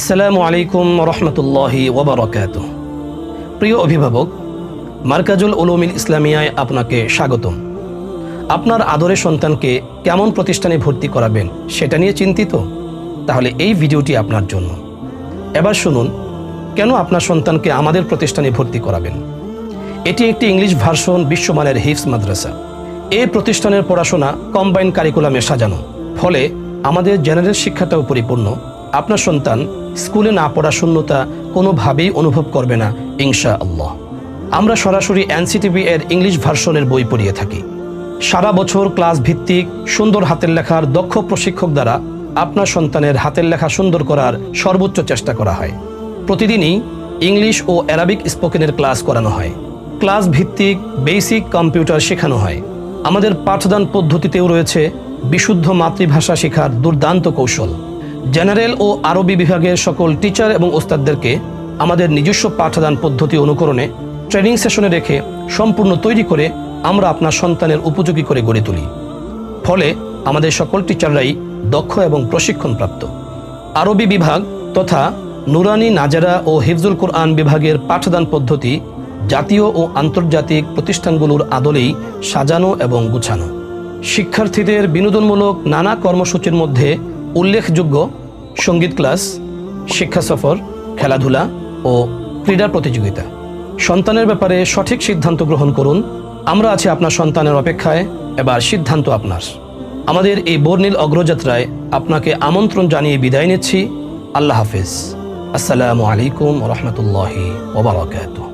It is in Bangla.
আসসালামু আলাইকুম রহমতুল্লাহি ওবরাকাত প্রিয় অভিভাবক, মার্কাজুল উলুমিল ইসলামিয়ায় আপনাকে স্বাগতম। আপনার আদরের সন্তানকে কেমন প্রতিষ্ঠানে ভর্তি করাবেন সেটা নিয়ে চিন্তিত? তাহলে এই ভিডিওটি আপনার জন্য। এবার শুনুন, কেন আপনার সন্তানকে আমাদের প্রতিষ্ঠানে ভর্তি করাবেন? এটি একটি ইংলিশ ভার্সন বিশ্বমানের হিফস মাদ্রাসা। এই প্রতিষ্ঠানের পড়াশোনা কম্বাইন কারিকুলামে সাজানো। ফলে আমাদের জেনারেল শিক্ষাটাও পরিপূর্ণ। আপনার সন্তান স্কুলে না পড়া শূন্যতা কোনোভাবেই অনুভব করবে না ইনশা আল্লাহ আমরা সরাসরি এনসিটিভি এর ইংলিশ ভার্সনের বই পড়িয়ে থাকি। সারা বছর ক্লাস ভিত্তিক সুন্দর হাতের লেখার দক্ষ প্রশিক্ষক দ্বারা আপনার সন্তানের হাতের লেখা সুন্দর করার সর্বোচ্চ চেষ্টা করা হয়। প্রতিদিনই ইংলিশ ও অ্যারাবিক স্পোকেনের ক্লাস করানো হয়। ক্লাস ভিত্তিক বেসিক কম্পিউটার শেখানো হয়। আমাদের পাঠদান পদ্ধতিতেও রয়েছে বিশুদ্ধ মাতৃভাষা শেখার দুর্দান্ত কৌশল। জেনারেল ও আরবি বিভাগের সকল টিচার এবং ওস্তাদদেরকে আমাদের নিজস্ব পাঠদান পদ্ধতি অনুকরণে ট্রেনিং সেশনে রেখে সম্পূর্ণ তৈরি করে আমরা আপনার সন্তানের উপযোগী করে গড়ে তুলি। ফলে আমাদের সকল টিচাররাই দক্ষ এবং প্রশিক্ষণপ্রাপ্ত। আরবি বিভাগ তথা নুরানি নাজারা ও হিফজুল কোরআন বিভাগের পাঠদান পদ্ধতি জাতীয় ও আন্তর্জাতিক প্রতিষ্ঠানগুলোর আদলেই সাজানো এবং গুছানো। শিক্ষার্থীদের বিনোদনমূলক নানা কর্মসূচির মধ্যে উল্লেখযোগ্য সংগীত ক্লাস, শিক্ষা সফর, খেলাধুলা ও ক্রীড়া প্রতিযোগিতা। সন্তানের ব্যাপারে সঠিক সিদ্ধান্ত গ্রহণ করুন। আমরা আছি আপনার সন্তানের অপেক্ষায়। এবার সিদ্ধান্ত আপনার। আমাদের এই বর্ণিল অগ্রযাত্রায় আপনাকে আমন্ত্রণ জানিয়ে বিদায় নিচ্ছি। আল্লাহ হাফিজ। আসসালামু আলাইকুম রহমতুল্লাহি ওবরাকাতুহ